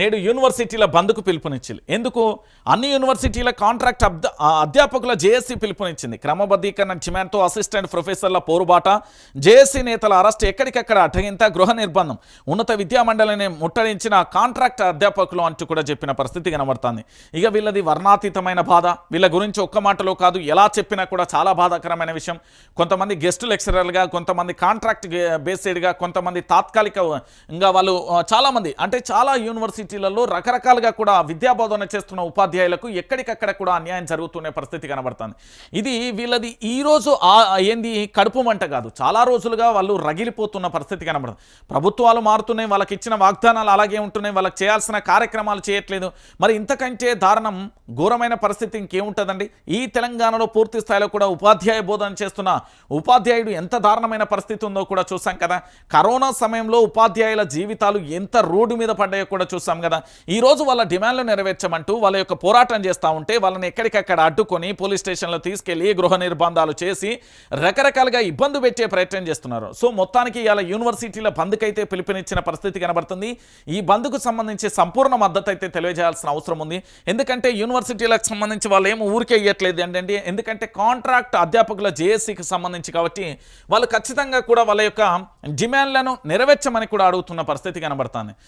నేడు యూనివర్సిటీల బంద్కు పిలుపునిచ్చింది. ఎందుకు? అన్ని యూనివర్సిటీల కాంట్రాక్ట్ అధ్యాపకుల జేఏసీ పిలుపునిచ్చింది. క్రమబద్ధీకరణ డిమాండ్తో అసిస్టెంట్ ప్రొఫెసర్ల పోరుబాట జేఏసీ నేతల అరెస్ట్ ఎక్కడికక్కడ అడ్డగింత గృహ నిర్బంధం. ఉన్నత విద్యా మండలిని ముట్టడించిన కాంట్రాక్ట్ అధ్యాపకులు అంటూ కూడా చెప్పిన పరిస్థితి కనబడుతుంది. ఇక వీళ్ళది వర్ణాతీతమైన బాధ. వీళ్ళ గురించి ఒక్క మాటలో కాదు ఎలా చెప్పినా కూడా చాలా బాధాకరమైన విషయం. కొంతమంది గెస్ట్ లెక్చరర్లుగా కొంతమంది కాంట్రాక్ట్ బేస్డ్గా కొంతమంది తాత్కాలికంగా వాళ్ళు చాలామంది అంటే చాలా యూనివర్సిటీ యూనివర్సిటీలలో రకరకాలుగా కూడా విద్యా బోధన చేస్తున్న ఉపాధ్యాయులకు ఎక్కడికక్కడ కూడా అన్యాయం జరుగుతున్న పరిస్థితి కనబడుతుంది. ఇది వీళ్ళది ఈ రోజు ఏంది కడుపు మంట కాదు. చాలా రోజులుగా వాళ్ళు రగిలిపోతున్న పరిస్థితి కనబడుతుంది. ప్రభుత్వాలు మారుతున్నాయి వాళ్ళకి ఇచ్చిన వాగ్దానాలు అలాగే ఉంటున్నాయి వాళ్ళకి చేయాల్సిన కార్యక్రమాలు చేయట్లేదు. మరి ఇంతకంటే దారుణం ఘోరమైన పరిస్థితి ఇంకేముంటుందండి? ఈ తెలంగాణలో పూర్తి స్థాయిలో కూడా ఉపాధ్యాయ బోధన చేస్తున్న ఉపాధ్యాయుడు ఎంత దారుణమైన పరిస్థితి ఉందో కూడా చూసాం కదా. కరోనా సమయంలో ఉపాధ్యాయుల జీవితాలు ఎంత రోడ్డు మీద పడ్డాయో కూడా చూసాం కదా. ఈ రోజు వాళ్ళ డిమాండ్లు నెరవేర్చమంటూ వాళ్ళ యొక్క పోరాటం చేస్తూ ఉంటే వాళ్ళని ఎక్కడికక్కడ అడ్డుకొని పోలీస్ స్టేషన్లో తీసుకెళ్ళి గృహ నిర్బంధాలు చేసి రకరకాలుగా ఇబ్బంది పెట్టే ప్రయత్నం చేస్తున్నారు. సో మొత్తానికి ఇలా యూనివర్సిటీల బంద్కి అయితే పిలుపునిచ్చిన పరిస్థితి కనబడుతుంది. ఈ బంద్కు సంబంధించి సంపూర్ణ మద్దతు అయితే తెలియజేయాల్సిన అవసరం ఉంది. ఎందుకంటే యూనివర్సిటీలకు సంబంధించి వాళ్ళు ఏమో ఊరికే ఇవ్వట్లేదు ఏంటండి ఎందుకంటే కాంట్రాక్ట్ అధ్యాపకుల జేఏసీకి సంబంధించి కాబట్టి వాళ్ళు ఖచ్చితంగా కూడా వాళ్ళ యొక్క డిమాండ్లను నెరవేర్చమని కూడా అడుగుతున్న పరిస్థితి కనబడుతుంది.